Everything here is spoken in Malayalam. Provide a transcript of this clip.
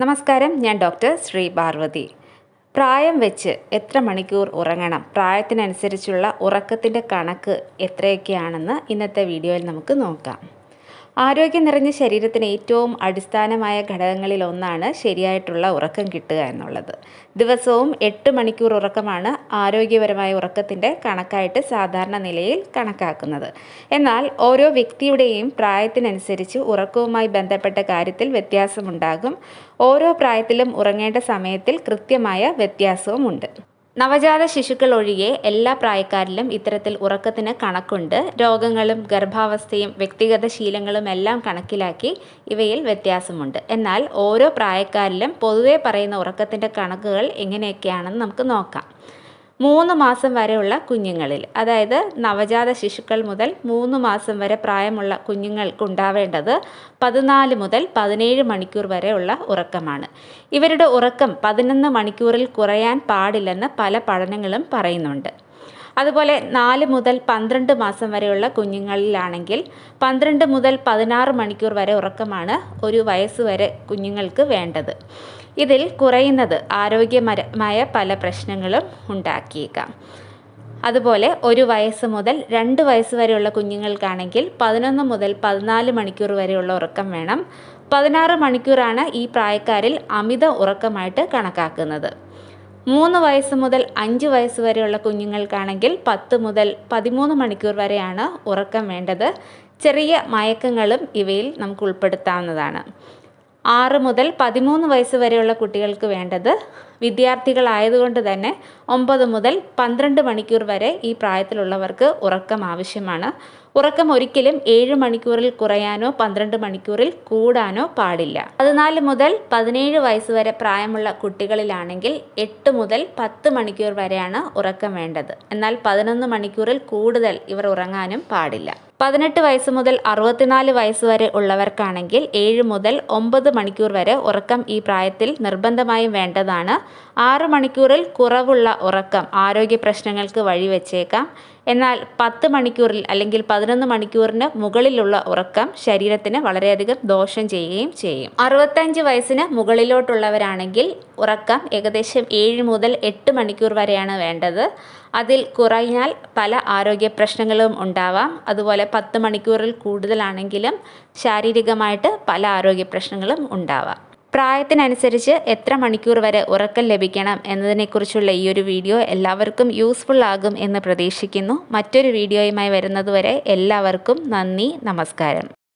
നമസ്കാരം ഞാൻ ഡോക്ടർ ശ്രീ പാർവതി. പ്രായം വെച്ച് എത്ര മണിക്കൂർ ഉറങ്ങണം? പ്രായത്തിനനുസരിച്ചുള്ള ഉറക്കത്തിന്റെ കണക്ക് എത്രയൊക്കെയാണെന്ന് ഇന്നത്തെ വീഡിയോയിൽ നമുക്ക് നോക്കാം. ആരോഗ്യം നിറഞ്ഞ ശരീരത്തിന് ഏറ്റവും അടിസ്ഥാനമായ ഘടകങ്ങളിൽ ഒന്നാണ് ശരിയായിട്ടുള്ള ഉറക്കം കിട്ടുക എന്നുള്ളത്. ദിവസവും എട്ട് മണിക്കൂർ ഉറക്കമാണ് ആരോഗ്യപരമായ ഉറക്കത്തിന്റെ കണക്കായിട്ട് സാധാരണ നിലയിൽ കണക്കാക്കുന്നത്. എന്നാൽ ഓരോ വ്യക്തിയുടെയും പ്രായത്തിനനുസരിച്ച് ഉറക്കവുമായി ബന്ധപ്പെട്ട കാര്യത്തിൽ വ്യത്യാസമുണ്ടാകും. ഓരോ പ്രായത്തിലും ഉറങ്ങേണ്ട സമയത്തിൽ കൃത്യമായ വ്യത്യാസവുമുണ്ട്. നവജാത ശിശുക്കൾ ഒഴികെ എല്ലാ പ്രായക്കാരിലും ഇത്തരത്തിൽ ഉറക്കത്തിന് കണക്കുണ്ട്. രോഗങ്ങളും ഗർഭാവസ്ഥയും വ്യക്തിഗത ശീലങ്ങളും എല്ലാം കണക്കിലാക്കി ഇവയിൽ വ്യത്യാസമുണ്ട്. എന്നാൽ ഓരോ പ്രായക്കാരിലും പൊതുവെ പറയുന്ന ഉറക്കത്തിന്റെ കണക്കുകൾ എങ്ങനെയൊക്കെയാണെന്ന് നമുക്ക് നോക്കാം. മൂന്ന് മാസം വരെയുള്ള കുഞ്ഞുങ്ങളിൽ അതായത് നവജാത ശിശുക്കൾ മുതൽ മൂന്ന് മാസം വരെ പ്രായമുള്ള കുഞ്ഞുങ്ങൾക്കുണ്ടാവേണ്ടത് പതിനാല് മുതൽ പതിനേഴ് മണിക്കൂർ വരെയുള്ള ഉറക്കമാണ്. ഇവരുടെ ഉറക്കം പതിനൊന്ന് മണിക്കൂറിൽ കുറയാൻ പാടില്ലെന്ന് പല പഠനങ്ങളും പറയുന്നുണ്ട്. അതുപോലെ നാല് മുതൽ പന്ത്രണ്ട് മാസം വരെയുള്ള കുഞ്ഞുങ്ങളിലാണെങ്കിൽ പന്ത്രണ്ട് മുതൽ പതിനാറ് മണിക്കൂർ വരെ ഉറക്കമാണ് ഒരു വയസ്സ് വരെ കുഞ്ഞുങ്ങൾക്ക് വേണ്ടത്. ഇതിൽ കുറയുന്നത് ആരോഗ്യപരമായ പല പ്രശ്നങ്ങളും ഉണ്ടാക്കിയേക്കാം. അതുപോലെ ഒരു വയസ്സ് മുതൽ രണ്ട് വയസ്സ് വരെയുള്ള കുഞ്ഞുങ്ങൾക്കാണെങ്കിൽ പതിനൊന്ന് മുതൽ പതിനാല് മണിക്കൂർ വരെയുള്ള ഉറക്കം വേണം. പതിനാറ് മണിക്കൂറാണ് ഈ പ്രായക്കാരിൽ അമിത ഉറക്കമായിട്ട് കണക്കാക്കുന്നത്. മൂന്ന് വയസ്സ് മുതൽ അഞ്ച് വയസ്സ് വരെയുള്ള കുഞ്ഞുങ്ങൾക്കാണെങ്കിൽ പത്ത് മുതൽ പതിമൂന്ന് മണിക്കൂർ വരെയാണ് ഉറക്കം വേണ്ടത്. ചെറിയ മയക്കങ്ങളും ഇവയിൽ നമുക്ക് ഉൾപ്പെടുത്താവുന്നതാണ്. ആറ് മുതൽ പതിമൂന്ന് വയസ്സ് വരെയുള്ള കുട്ടികൾക്ക് വേണ്ടത് വിദ്യാർത്ഥികളായതുകൊണ്ട് തന്നെ ഒമ്പത് മുതൽ പന്ത്രണ്ട് മണിക്കൂർ വരെ ഈ പ്രായത്തിലുള്ളവർക്ക് ഉറക്കം ആവശ്യമാണ്. ഉറക്കം ഒരിക്കലും ഏഴ് മണിക്കൂറിൽ കുറയാനോ പന്ത്രണ്ട് മണിക്കൂറിൽ കൂടാനോ പാടില്ല. പതിനാല് മുതൽ പതിനേഴ് വയസ്സ് വരെ പ്രായമുള്ള കുട്ടികളിലാണെങ്കിൽ എട്ട് മുതൽ പത്ത് മണിക്കൂർ വരെയാണ് ഉറക്കം വേണ്ടത്. എന്നാൽ പതിനൊന്ന് മണിക്കൂറിൽ കൂടുതൽ ഇവർ ഉറങ്ങാനും പാടില്ല. പതിനെട്ട് വയസ്സ് മുതൽ അറുപത്തിനാല് വയസ്സ് വരെ ഉള്ളവർക്കാണെങ്കിൽ ഏഴ് മുതൽ ഒമ്പത് മണിക്കൂർ വരെ ഉറക്കം ഈ പ്രായത്തിൽ നിർബന്ധമായും വേണ്ടതാണ്. ആറ് മണിക്കൂറിൽ കുറവുള്ള ഉറക്കം ആരോഗ്യ പ്രശ്നങ്ങൾക്ക് വഴിവെച്ചേക്കാം. എന്നാൽ പത്ത് മണിക്കൂറിൽ അല്ലെങ്കിൽ പതിനൊന്ന് മണിക്കൂറിന് മുകളിലുള്ള ഉറക്കം ശരീരത്തിന് വളരെയധികം ദോഷം ചെയ്യുകയും ചെയ്യും. അറുപത്തഞ്ച് വയസ്സിന് മുകളിലോട്ടുള്ളവരാണെങ്കിൽ ഉറക്കം ഏകദേശം ഏഴ് മുതൽ എട്ട് മണിക്കൂർ വരെയാണ് വേണ്ടത്. അതിൽ കുറഞ്ഞാൽ പല ആരോഗ്യ പ്രശ്നങ്ങളും ഉണ്ടാവാം. അതുപോലെ പത്ത് മണിക്കൂറിൽ കൂടുതലാണെങ്കിലും ശാരീരികമായിട്ട് പല ആരോഗ്യ പ്രശ്നങ്ങളും ഉണ്ടാവാം. പ്രായത്തിനനുസരിച്ച് എത്ര മണിക്കൂർ വരെ ഉറക്കം ലഭിക്കണം എന്നതിനെക്കുറിച്ചുള്ള ഈ ഒരു വീഡിയോ എല്ലാവർക്കും യൂസ്ഫുൾ ആകും എന്ന് പ്രതീക്ഷിക്കുന്നു. മറ്റൊരു വീഡിയോയുമായി വരുന്നതുവരെ എല്ലാവർക്കും നന്ദി നമസ്കാരം.